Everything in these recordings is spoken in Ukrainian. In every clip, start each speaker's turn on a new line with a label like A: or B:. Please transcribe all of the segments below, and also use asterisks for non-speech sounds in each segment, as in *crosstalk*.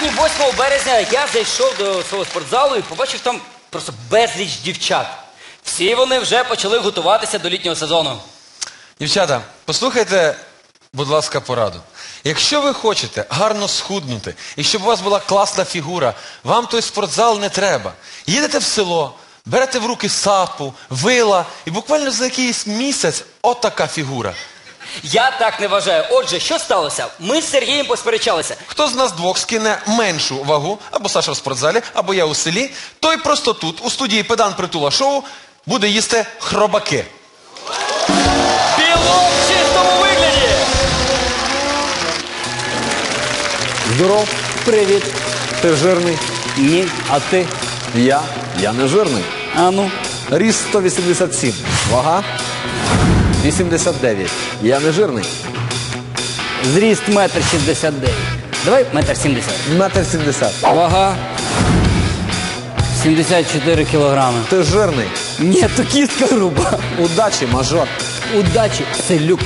A: сьогодні, 8 березня, я зайшов до свого спортзалу і побачив там просто безліч дівчат. Всі вони вже почали готуватися до літнього сезону.
B: Дівчата, послухайте, будь ласка, пораду. Якщо ви хочете гарно схуднути, і щоб у вас була класна фігура, вам той спортзал не треба. Їдете в село, берете в руки сапу, вила, і буквально за якийсь місяць отака фігура.
A: Я так не вважаю. Отже, що сталося? Ми з Сергієм посперечалися.
B: Хто з нас двох скине меншу вагу, або Саша в спортзалі, або я у селі, той просто тут, у студії Педан Притула шоу, буде їсти хробаки.
A: Білок в чистому вигляді!
C: Здоров,
D: Привіт.
C: ти жирний.
D: Ні, а ти?
C: Я. Я не жирний.
D: А ну.
C: Ріст 187. Вага 89. Я не жирний.
D: Зріст метр шістдесят дев'ять. Давай метр сімдесят.
C: Метр 70.
D: Вага 74 кілограми.
C: Ти жирний.
D: Ні, то кістка груба.
C: Удачі, мажор.
D: Удачі, селюк.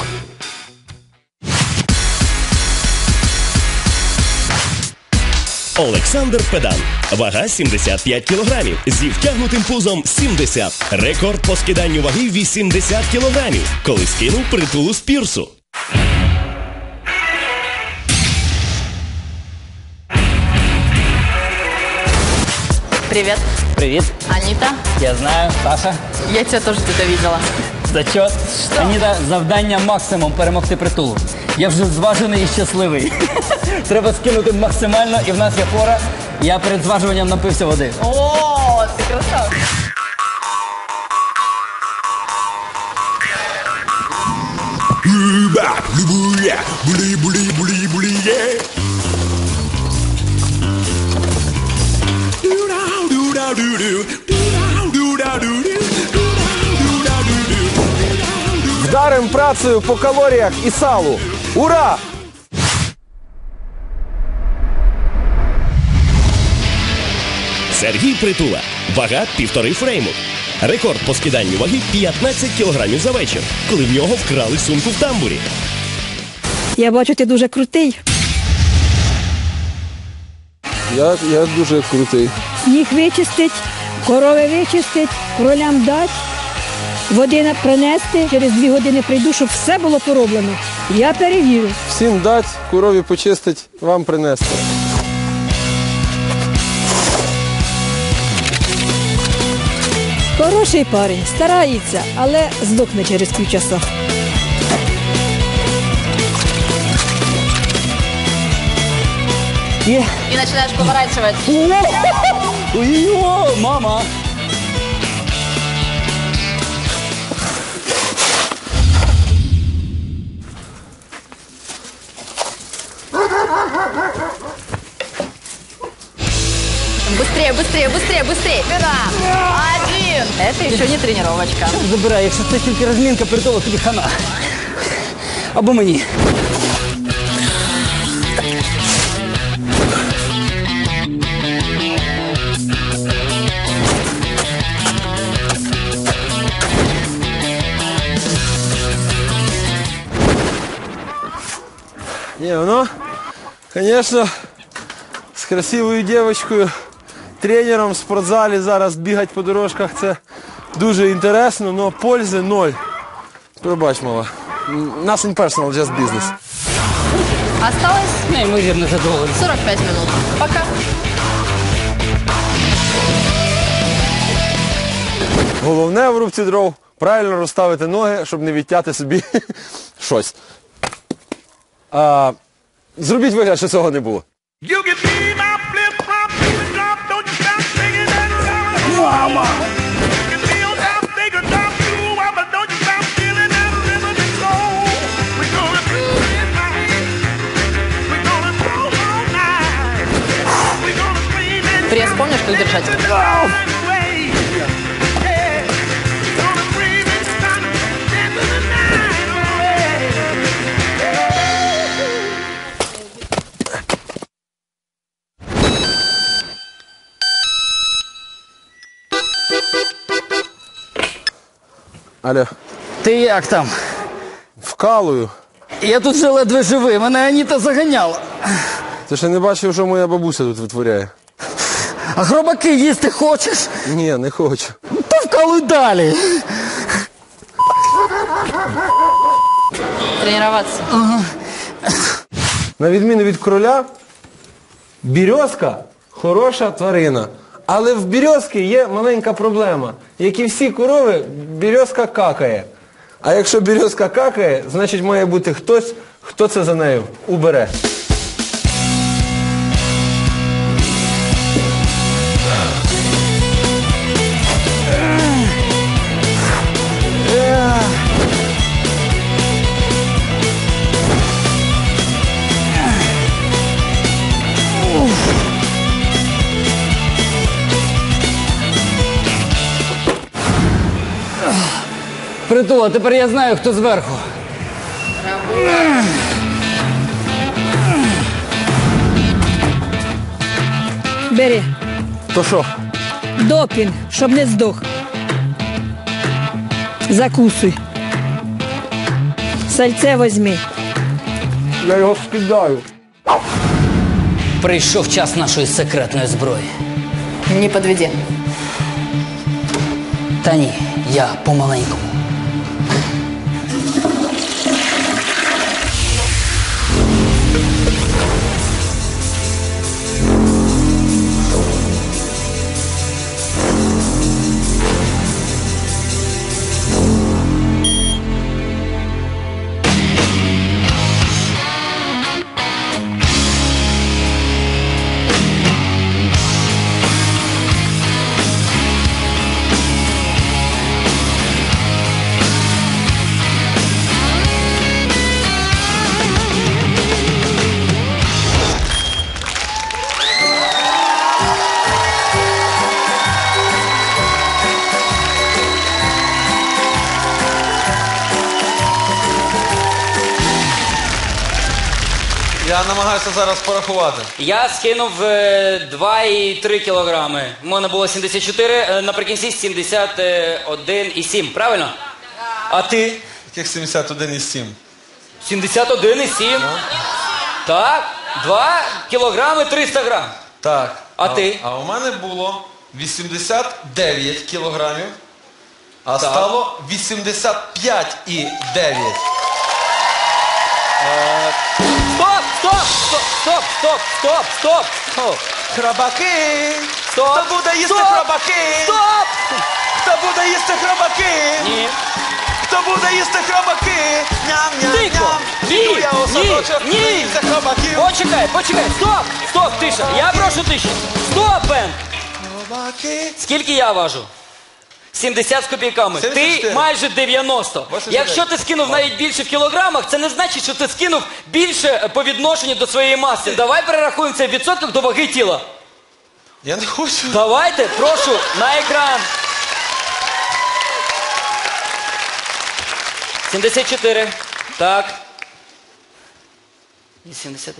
E: Олександр Педан. Вага 75 кілограмів. Зі втягнутим пузом 70. Рекорд по скиданню ваги 80 кілограмів. Коли скинув притулу з пірсу.
F: Привет,
D: Привіт.
F: Анита.
D: Я знаю, Саша.
F: Я тебя тоже где-то видела.
D: Зачет. Аніта, завдання максимум перемогти притулу. Я вже зважений і щасливий. *laughs* Треба скинути максимально, і в нас є фора. Я перед зважуванням напився води.
F: О, ты красавчик.
C: Вдарим працею по калоріях і салу. Ура!
E: Сергій Притула. Вага півтори фрейму. Рекорд по скиданню ваги 15 кілограмів за вечір, коли в нього вкрали сумку в тамбурі.
G: Я бачу, ти дуже крутий.
C: Я, я дуже крутий.
G: Сніг вичистить, корови вичистить, кролям дать, води принести. Через дві години прийду, щоб все було пороблено. Я перевірю.
C: Всім дать, корові почистить, вам принести.
G: Хороший парень, старається, але здохне через півчаса.
D: Є.
F: И начинаешь поворачивать.
D: Ой, мама.
F: Быстрее, быстрее, быстрее, быстрее. Сюда. Один. Это еще не тренировочка.
D: Забирай, якщо це тільки розмінка притулу, тобі хана. Або мені.
C: Ні, воно, звісно, з красивою дівчинкою, тренером в спортзалі зараз бігати по дорожках це дуже інтересно, але пользи ноль. Пробач, мала. Nothing personal, just business.
F: Осталось
D: Неймовірно задоволений.
F: 45 минут. Пока.
C: Головне в рубці дров правильно розставити ноги, щоб не відтяти собі *laughs* щось. А, зробіть вигляд, що цього не було.
H: You can be my Мама!
F: Пресс, помнишь, как держать?
C: Аля,
D: Ти як там?
C: вкалую.
D: Я тут вже ледве живий, мене Аніта заганяла.
C: Ти ще не бачив, що моя бабуся тут витворяє?
D: А хробаки їсти хочеш?
C: Ні, не хочу.
D: То вкалуй далі.
F: Тренироваться.
C: На відміну від короля, бірьозка хороша тварина. Але в бірьозки є маленька проблема. Як і всі корови, бірьозка какає. А якщо бірьозка какає, значить має бути хтось, хто це за нею убере.
D: Притула, тепер я знаю, хто зверху.
G: Бери.
C: То що?
G: Допінг, щоб не здох. Закусуй. Сальце возьми.
C: Я його скидаю.
D: Прийшов час нашої секретної зброї.
F: Не подведи.
D: Та ні, я помаленькому.
B: Я намагаюся зараз порахувати.
A: Я скинув е, 2,3 кілограми. У мене було 74, е, наприкінці 71,7, правильно? А ти?
B: Яких 71,7?
A: 71,7. Так, 2 кілограми 300 грам.
B: Так.
A: А ти?
B: А у мене було 89 кілограмів, а стало 85,9.
A: Стоп, стоп, стоп, стоп, стоп, стоп, стоп, стоп.
B: Хробаки!
A: Стоп.
B: Хто буде їсти
A: Стоп.
B: хробаки?
A: Стоп!
B: Хто буде їсти хробаки?
A: Ні.
B: Хто буде їсти хробаки?
A: Тихо!
B: Ням-ням-ням!
A: Ні,
B: Піду я у
A: ні,
B: садочок,
A: ні. Почекай, почекай, стоп, стоп, тиша. Я прошу тиші. Стоп, Бен.
B: Хробаки.
A: Скільки я важу? 70 з копійками. Ти майже 90.
B: 89.
A: Якщо ти скинув навіть більше в кілограмах, це не значить, що ти скинув більше е, по відношенню до своєї маси. Давай перерахуємо це в відсотках до ваги тіла.
B: Я не хочу.
A: Давайте, прошу, на екран. 74. Так. І 70.